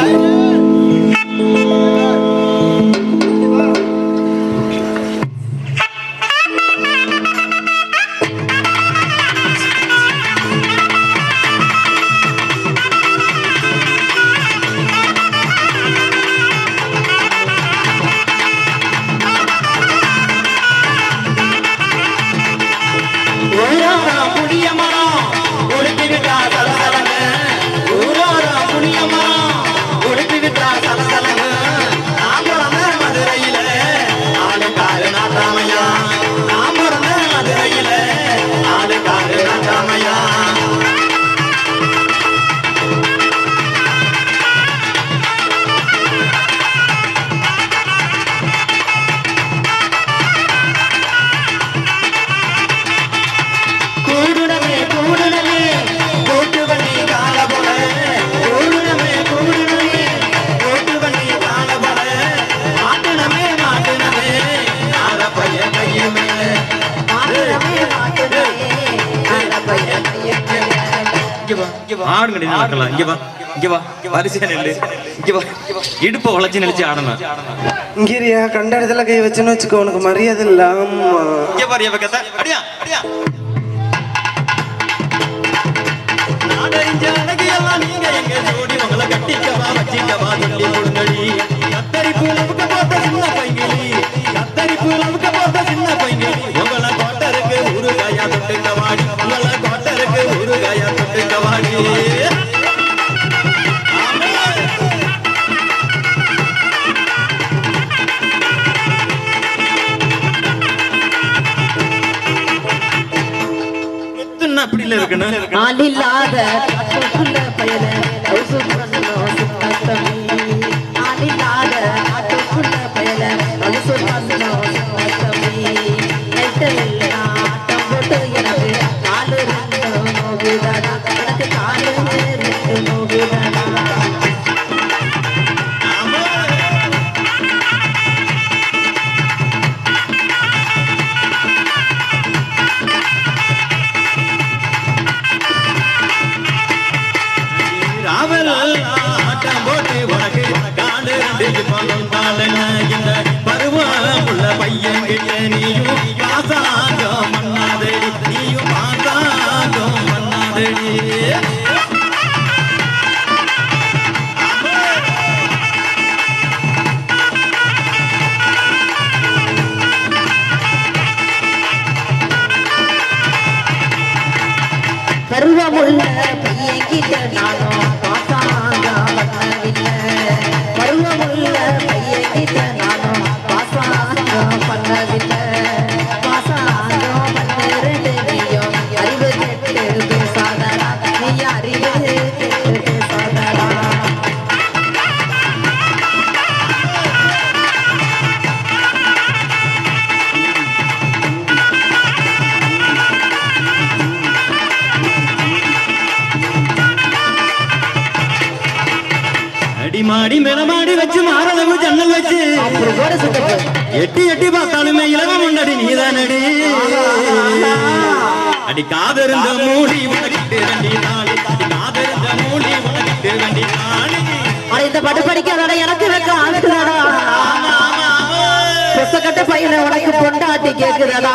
Hallelujah. ஆடும் கிடையாது நடக்கலாம் இங்க வா இங்க வா. வரிசையா நெல்லு. இங்க வா. இடுப்பை உழைச்சி நெளிச்சு ஆடணும். இங்கிரியா கண்ட இடத்துல கை வச்சுன்னு வச்சுக்கோ உனக்கு மரியாதை இல்லாம இங்க பாரு அடியா அடியா. நீங்க எங்க ஜோடி? உங்களை கட்டிக்கவா வச்சிக்கவா சொல்லி கொடுங்கடி. ஆளில்லாத பயல ஆளில்லாத பயல பயல 一点都。மாடி மேல மாடி வச்சு மாறளவு ஜன்னல் வச்சு. எட்டி எட்டி பார்த்தாலுமே இளவம் உண்டடி நீதானடி. அடி காதருந்த மூடி உனக்கு மூடி உனக்கு இந்த பட்டு படிக்காதடா எனக்கு வெக்க ஆகுதுடா புத்தகட்ட பையனை உனக்கு பொண்டாட்டி கேக்குதடா.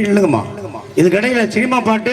அப்படி இல்லைங்கம்மா இதுக்கு சினிமா பாட்டு